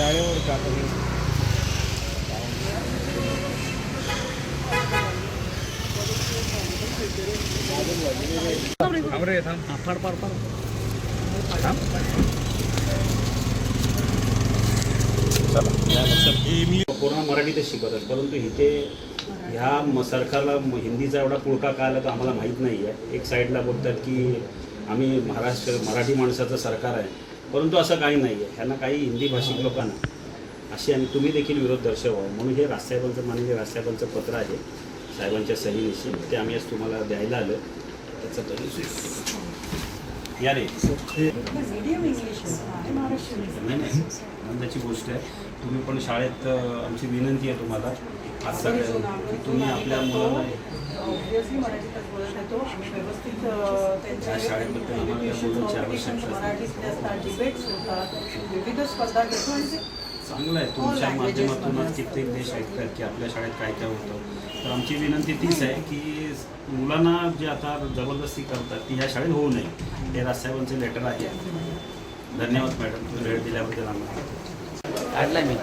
शाळेवर टाकले पूर्ण मराठीतच शिकवतात परंतु इथे ह्या म- सरकारला हिंदीचा एवढा पुळका का आला तो आम्हाला माहीत नाही आहे एक साईडला बोलतात की आम्ही महाराष्ट्र मराठी माणसाचं सरकार आहे. परंतु असं काही नाही आहे ह्यांना काही हिंदी भाषिक लोकांना अशी आणि तुम्ही देखील विरोध दर्शवा. म्हणून हे राजसाहेबांचं माननीय राजसाहेबांचं पत्र आहे. साहेबांच्या सहीनिशी ते आम्ही आज तुम्हाला द्यायला आलं त्याचं तरी या रे. मीडियम नाही. आनंदाची गोष्ट आहे. तुम्ही पण शाळेत आमची विनंती आहे तुम्हाला. आज सगळ्या की तुम्ही आपल्या मुलांना येतो आम्ही व्यवस्थित त्यांच्या असतात डिबेट्स होतात विविध स्पर्धा घेतो आणि चांगलं आहे. तुमच्या माध्यमातूनच कित्येक देश ऐकतात की आपल्या शाळेत काय काय होतं. तर आमची विनंती तीच आहे की मुलांना जे आता जबरदस्ती करतात ती ह्या शाळेत होऊ नये. हे राजसाहेबांचे लेटर आहे धन्यवाद मॅडम तुम्ही वेळ दिल्याबद्दल आम्हाला काढला मी.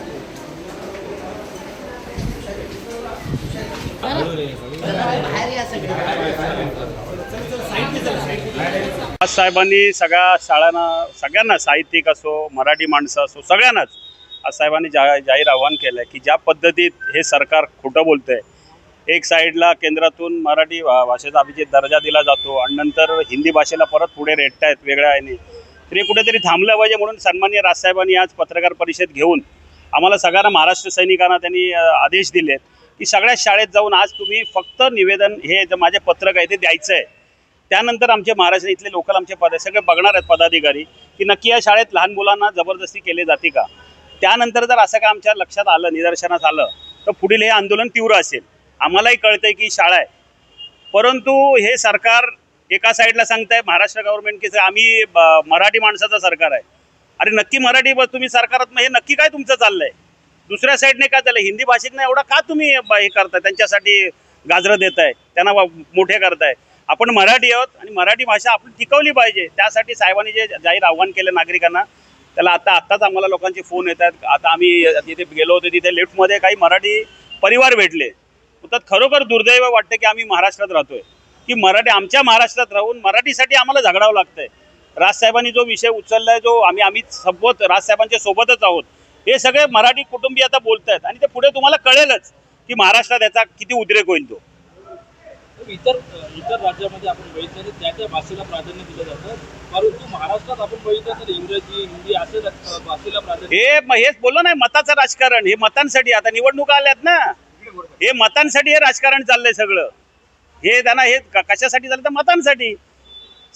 आज साहेबांनी सगळ्या शाळांना सगळ्यांना साहित्यिक असो मराठी माणसं असो सगळ्यांनाच आज साहेबांनी जा जाहीर आव्हान केलं आहे की ज्या पद्धतीत हे सरकार खोटं बोलतं आहे एक साईडला केंद्रातून मराठी भाषेचा अभिजित दर्जा दिला जातो आणि नंतर हिंदी भाषेला परत पुढे रेटतायत वेगळ्या याने तरी कुठेतरी थांबलं पाहिजे म्हणून सन्मान्य राजसाहेबांनी आज पत्रकार परिषद घेऊन आम्हाला सगळ्यांना महाराष्ट्र सैनिकांना त्यांनी आदेश दिले की सगळ्या शाळेत जाऊन आज तुम्ही फक्त निवेदन हे जे माझे पत्रक आहे ते द्यायचं आहे त्यानंतर आमचे महाराष्ट्र इथले लोकल आमचे पद सगळे बघणार आहेत पदाधिकारी की नक्की या शाळेत लहान मुलांना जबरदस्ती केली जाते का? त्यानंतर जर असं का आमच्या लक्षात आलं निदर्शनास आलं तर पुढील हे आंदोलन तीव्र असेल. आम्हालाही कळतंय की शाळा आहे. परंतु हे सरकार एका साईडला सांगताय महाराष्ट्र गव्हर्नमेंट की आम्ही ब- मराठी माणसाचं सरकार आहे. अरे नक्की मराठी तुम्ही सरकारात हे नक्की काय तुमचं चाललंय? दुसऱ्या साईडने काय चाललंय हिंदी भाषिकने एवढा का तुम्ही ब- हे करताय? त्यांच्यासाठी गाजरं देताय त्यांना मोठे करताय. आपण मराठी आहोत आणि मराठी भाषा आपण टिकवली पाहिजे. त्यासाठी साहेबांनी जे जाहीर आव्हान केलं नागरिकांना त्याला आता आत्ताच आम्हाला लोकांचे फोन येत आहेत आता आम्ही तिथे गेलो होतो तिथे लिफ्टमध्ये काही मराठी परिवार भेटले. त्यात खरोखर दुर्दैव वाटतं की आम्ही महाराष्ट्रात राहतोय. की मराठी आमच्या महाराष्ट्रात राहून मराठीसाठी आम्हाला झगडावं लागतंय. राजसाहेबांनी जो विषय उचललाय जो आम्ही आम्ही सोबत राजसाहेबांच्या सोबतच आहोत हे सगळे मराठी कुटुंबीय आता बोलत आहेत आणि ते पुढे तुम्हाला कळेलच की महाराष्ट्रात याचा किती उद्रेक होईल तो. इतर इतर राज्यामध्ये आपण बघितलं तर त्या त्या भाषेला प्राधान्य दिलं जातं. परंतु महाराष्ट्रात आपण बघितलं तर इंग्रजी हिंदी असे भाषेला प्राधान्य हे हेच बोललो नाही मताचं राजकारण हे मतांसाठी आता निवडणुका आल्यात ना. हे मतांसाठी हे राजकारण चाललंय सगळं. हे त्यांना हे कशासाठी चाललं तर मतांसाठी.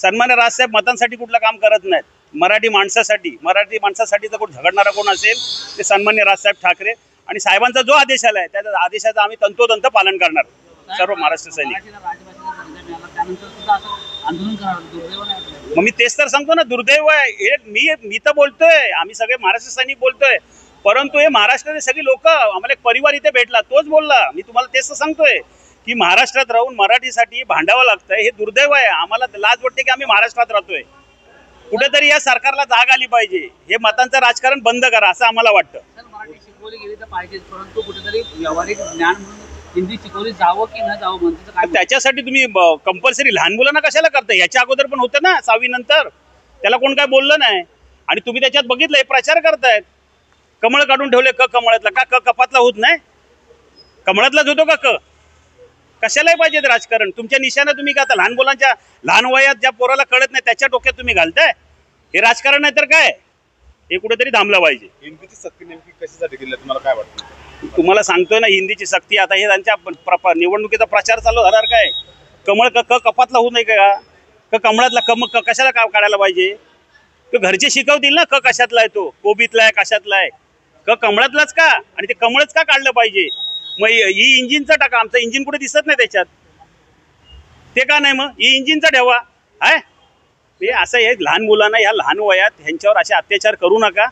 सन्मान्य राजसाहेब मतांसाठी कुठलं काम करत नाहीत. मराठी माणसासाठी मराठी माणसासाठी जर कोण झगडणारा कोण असेल ते सन्मान्य राजसाहेब ठाकरे. आणि साहेबांचा जो आदेश आलाय त्या आदेशाचं आम्ही तंतोतंत पालन करणार. सर्व महाराष्ट्र सैनिक. मग मी तेच तर सांगतो ना दुर्दैव आहे. हे मी मी तर बोलतोय. आम्ही सगळे महाराष्ट्र सैनिक बोलतोय. परंतु हे महाराष्ट्रातले सगळी लोक आम्हाला एक परिवार इथे भेटला तोच बोलला. मी तुम्हाला तेच तर सांगतोय. की महाराष्ट्रात राहून मराठीसाठी भांडावं लागतंय हे दुर्दैव आहे. आम्हाला लाज वाटते की आम्ही महाराष्ट्रात राहतोय. कुठेतरी या सरकारला जाग आली पाहिजे. हे मतांचं राजकारण बंद करा असं आम्हाला वाटतं. तर मराठी शिकवली गेली तर पाहिजेच परंतु कुठेतरी व्यावहारिक ज्ञान म्हणून हिंदी शिकवली जावं की न जावं म्हणते काय तर त्याच्यासाठी तुम्ही कंपल्सरी लहान मुलांना कशाला करताय? याच्या अगोदर पण होतं ना सहावी नंतर. त्याला कोण काय बोललं नाही. आणि तुम्ही त्याच्यात बघितलंय प्रचार करतायत. कमळ काढून ठेवले क कमळातला. का क कपातला होत नाही? कमळातलाच होतो का क? कशालाही पाहिजे ते राजकारण. तुमच्या निशाणं तुम्ही का आता लहान मुलांच्या लहान वयात ज्या पोराला कळत नाही त्याच्या डोक्यात तुम्ही घालताय? हे राजकारण नाही तर काय? हे कुठेतरी थांबलं पाहिजे. हिंदीची सक्ती नेमकी कशासाठी केली? तुम्हाला काय वाटतं? तुम्हाला सांगतोय ना हिंदीची सक्ती. आता हे त्यांच्या निवडणुकीचा प्रचार चालू झाणार काय? कमळ क क कपातला होऊ नये का? क कमळातला कम क कशाला का काढायला पाहिजे? तो घरचे शिकवतील ना क कशातला आहे तो? कोबीतला आहे कशातला आहे? क कमळातलाच का? आणि ते कमळच का काढलं पाहिजे? मग ही इंजिनचा टाका आमचं इंजिन कुठे दिसत नाही त्याच्यात. ते का नाही मग? ही इंजिनचा ठेवा आहे हे असं हे लहान मुलांना ह्या लहान वयात ह्यांच्यावर असे अत्याचार करू नका.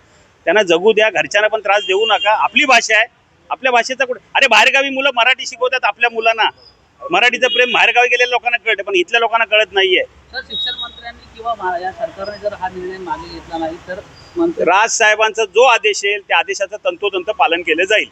त्यांना जगू द्या घरच्यांना पण त्रास देऊ नका. आपली भाषा आहे. आपल्या भाषेचा कुठे अरे बाहेरगावी मुलं मराठी शिकवतात आपल्या मुलांना. मराठीचं प्रेम बाहेरगावी गेलेल्या लोकांना कळतं पण इथल्या लोकांना कळत नाहीये. तर शिक्षण मंत्र्यांनी किंवा या सरकारने जर हा निर्णय मागे घेतला नाही तर राज साहेबांचा जो आदेश येईल त्या आदेशाचं तंतोतंत पालन केलं जाईल.